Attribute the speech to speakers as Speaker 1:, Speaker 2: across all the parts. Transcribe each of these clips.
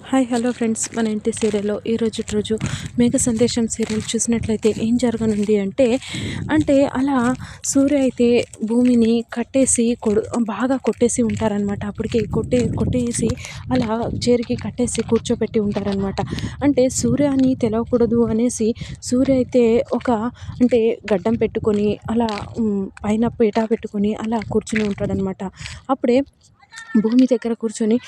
Speaker 1: Hi hello friends. మన ఇంటి సీరియల్లో ఈరోజు రోజు మేఘ సందేశం సీరియల్ చూసినట్లయితే ఏం జరగనుంది అంటే అంటే అలా సూర్య అయితే భూమిని కట్టేసి కొడు బాగా కొట్టేసి ఉంటారనమాట అప్పటికి కొట్టే కొట్టేసి అలా చేరికి కట్టేసి కూర్చోబెట్టి ఉంటారనమాట అంటే సూర్యాన్ని తెలవకూడదు అనేసి సూర్య అయితే ఒక అంటే గడ్డం పెట్టుకొని అలా పైన పీటా పెట్టుకొని అలా కూర్చుని ఉంటాడనమాట అప్పుడే భూమి దగ్గర కూర్చొని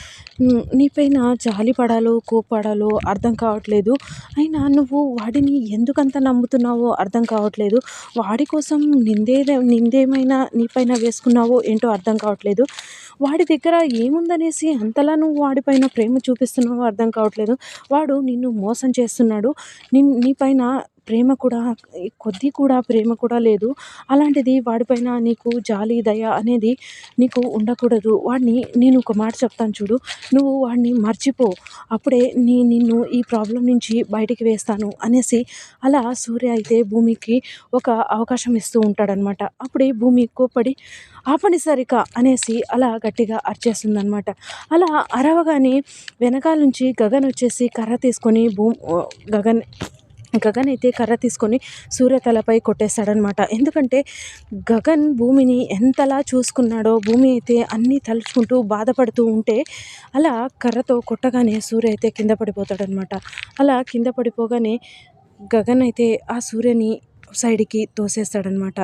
Speaker 1: నీపైన జాలి పడాలో కోపడాలో అర్థం కావట్లేదు. అయినా నువ్వు వాడిని ఎందుకంత నమ్ముతున్నావో అర్థం కావట్లేదు. వాడి కోసం నిందే నిందేమైనా నీపైన వేసుకున్నావో ఏంటో అర్థం కావట్లేదు. వాడి దగ్గర ఏముందనేసి అంతలా నువ్వు వాడిపైన ప్రేమ చూపిస్తున్నావో అర్థం కావట్లేదు. వాడు నిన్ను మోసం చేస్తున్నాడు. నిన్ నీపైన ప్రేమ కూడా కొద్ది కూడా ప్రేమ కూడా లేదు. అలాంటిది వాడిపైన నీకు జాలి దయ అనేది నీకు ఉండకూడదు. వాడిని నేను ఒక మాట చెప్తాను చూడు. నువ్వు వాడిని మర్చిపో. అప్పుడే నీ నిన్ను ఈ ప్రాబ్లం నుంచి బయటికి వేస్తాను అనేసి అలా సూర్య అయితే భూమికి ఒక అవకాశం ఇస్తూ ఉంటాడనమాట. అప్పుడే భూమి కోప్పడి ఆపని సరిక అనేసి అలా గట్టిగా అరిచేస్తుందనమాట. అలా అరవగానే వెనకాల నుంచి గగన్ వచ్చేసి కర్ర తీసుకొని భూ గగన్ గగన్ అయితే కర్ర తీసుకొని సూర్య తలపై కొట్టేస్తాడనమాట. ఎందుకంటే గగన్ భూమిని ఎంతలా చూసుకున్నాడో భూమి అయితే అన్నీ తలుచుకుంటూ బాధపడుతూ ఉంటే అలా కర్రతో కొట్టగానే సూర్య అయితే కింద పడిపోతాడనమాట. అలా కింద పడిపోగానే గగన్ అయితే ఆ సూర్యని సైడ్కి తోసేస్తాడనమాట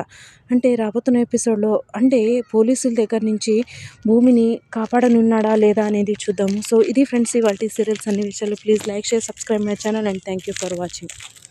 Speaker 1: అంటే రాబోతున్న ఎపిసోడ్లో అంటే పోలీసుల దగ్గర నుంచి భూమిని కాపాడనున్నాడా లేదా అనేది చూద్దాము. సో ఇది ఫ్రెండ్స్ ఇవాళ సీరియల్స్ అన్ని విషయాలు. Please like share subscribe my channel and thank you for watching.